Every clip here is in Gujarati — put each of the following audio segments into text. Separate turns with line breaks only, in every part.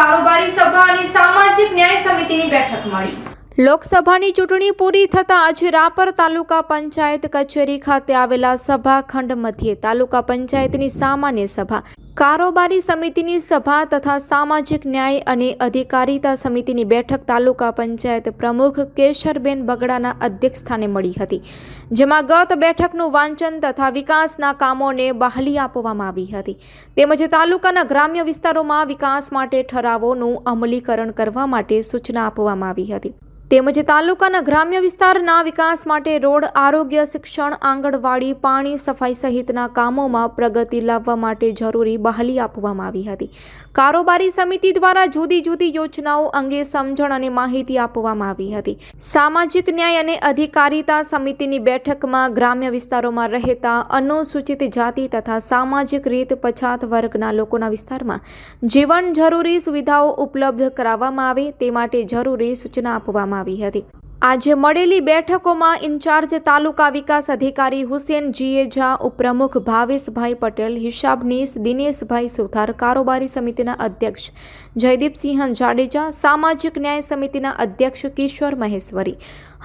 કારોબારી સભા અને સામાજિક ન્યાય સમિતિની બેઠક મળી.
લોકસભાની ચૂંટણી પૂરી થતાં આજે રાપર તાલુકા પંચાયત કચેરી ખાતે આવેલા સભાખંડ મધ્યે તાલુકા પંચાયતની સામાન્ય સભા, કારોબારી સમિતિની સભા તથા સામાજિક ન્યાય અને અધિકારીતા સમિતિની બેઠક તાલુકા પંચાયત પ્રમુખ કેશરબેન બગડાના અધ્યક્ષસ્થાને મળી હતી, જેમાં ગત બેઠકનું વાંચન તથા વિકાસના કામોને બહાલી આપવામાં આવી હતી. તેમજ તાલુકાના ગ્રામ્ય વિસ્તારોમાં વિકાસ માટે ઠરાવોનું અમલીકરણ કરવા માટે સૂચના આપવામાં આવી હતી. તેમજ તાલુકાના ગ્રામ્ય વિસ્તારના વિકાસ માટે રોડ, આરોગ્ય, શિક્ષણ, આંગણવાડી, પાણી, સફાઈ સહિતના કામોમાં પ્રગતિ લાવવા માટે જરૂરી બહાલી આપવામાં આવી હતી. કારોબારી સમિતિ દ્વારા જુદી જુદી યોજનાઓ અંગે સમજણ અને માહિતી આપવામાં આવી હતી. સામાજિક ન્યાય અને અધિકારીતા સમિતિની બેઠકમાં ગ્રામ્ય વિસ્તારોમાં રહેતા અનુસૂચિત જાતિ તથા સામાજિક રીત પછાત વર્ગના લોકોના વિસ્તારમાં જીવન જરૂરી સુવિધાઓ ઉપલબ્ધ કરાવવામાં આવે તે માટે જરૂરી સૂચના આપવામાં આવી હતી. આજે મળેલી બેઠકોમાં ઇન્ચાર્જ તાલુકા વિકાસ અધિકારી હુસેન જીએ ઝા, ઉપપ્રમુખ ભાવેશભાઈ પટેલ હિસાબનીશ દિનેશભાઈ સુથાર, કારોબારી સમિતિના અધ્યક્ષ જયદીપસિંહ જાડેજા, સામાજિક ન્યાય સમિતિના અધ્યક્ષ કિશોર મહેશ્વરી,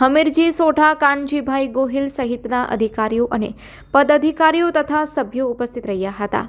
હમીરજી સોઢા, કાનજીભાઈ ગોહિલ સહિતના અધિકારીઓ અને પદાધિકારીઓ તથા સભ્યો ઉપસ્થિત રહ્યા હતા.